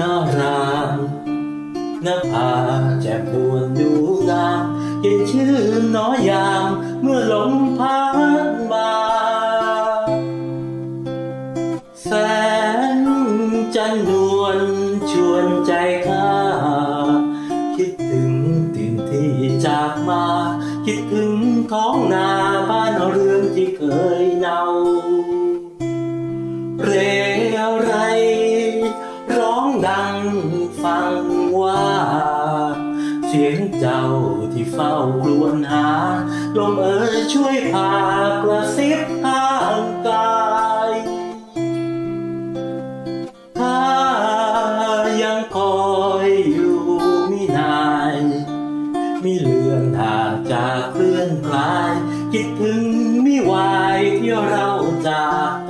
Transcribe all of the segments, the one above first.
งารามหน้าผาแจ่มนวลดูงามเย็นชื่นน้อยยามเมื่อลมพัดมาแสงจันทร์นวลชวนใจข้าคิดถึงถิ่นที่จากมา คิดถึงท้องนาบ้านเรือนที่เคยเนาเร เสียงเจ้าที่เฝ้าครวญหา ลมเอ่ยช่วยพากระซิบข้างกายถ้ายังคอยอยู่มินานมีเลือนห่างจากเคลื่อนคลาย คิดถึงมิวายที่เราจากก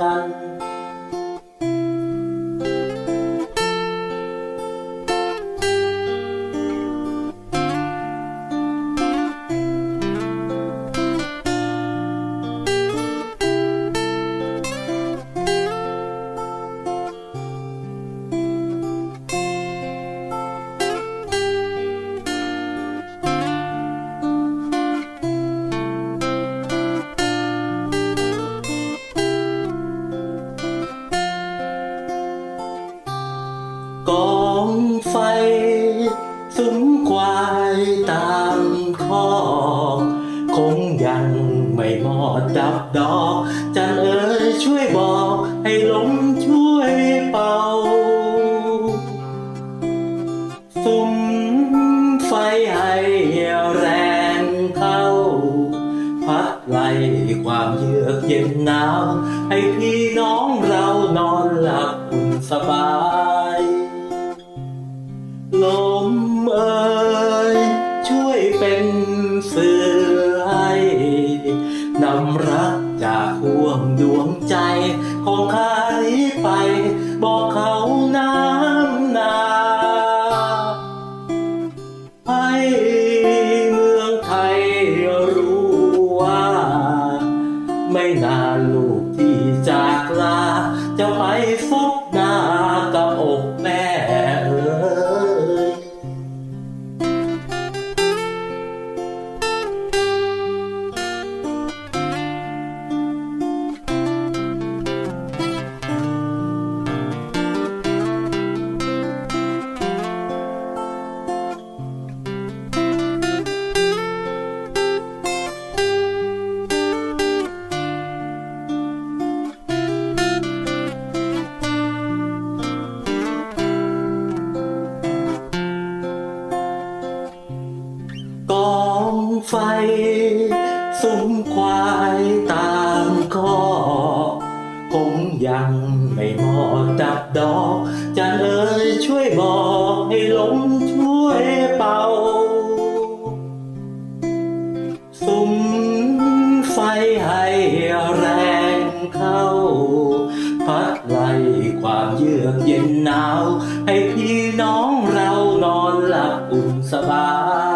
ันก สุมควายตามคอกคงยังไม่หมดดับดอก จันเอ๋ยช่วยบอก ให้ลมช่วยเป่าสุมไฟให้แรงเข้า พัดไล่ความเยือกเย็นหนาว ให้พี่น้องเรานอนหลับอุ่นสบาย เป็นสื่อให้นำรักจากห่วงดวงใจของข้านี้ไปบอกเขา ไฟสุมควายตามข้อคงยังไม่หมดดับดอกจันเอ๋ยช่วยบอกให้ลมช่วยเป่า สุมไฟให้แรงเข้า พัดไล่ความเยือกเย็นหนาว ให้พี่น้องเรานอนหลับอุ่นสบาย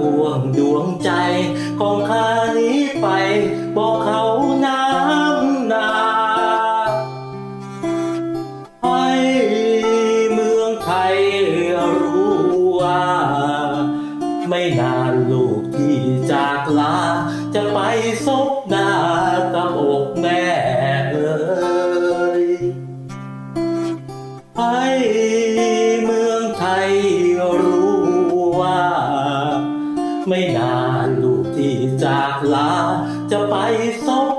ห่วงดวงใจ ของข้านี้ไป บอกเขาน้ำนาให้เมืองไทยรู้ว่า ไม่นานลูกที่จากลา จะไปซบหน้า ไม่นานลูกที่จากลา จะไปสบ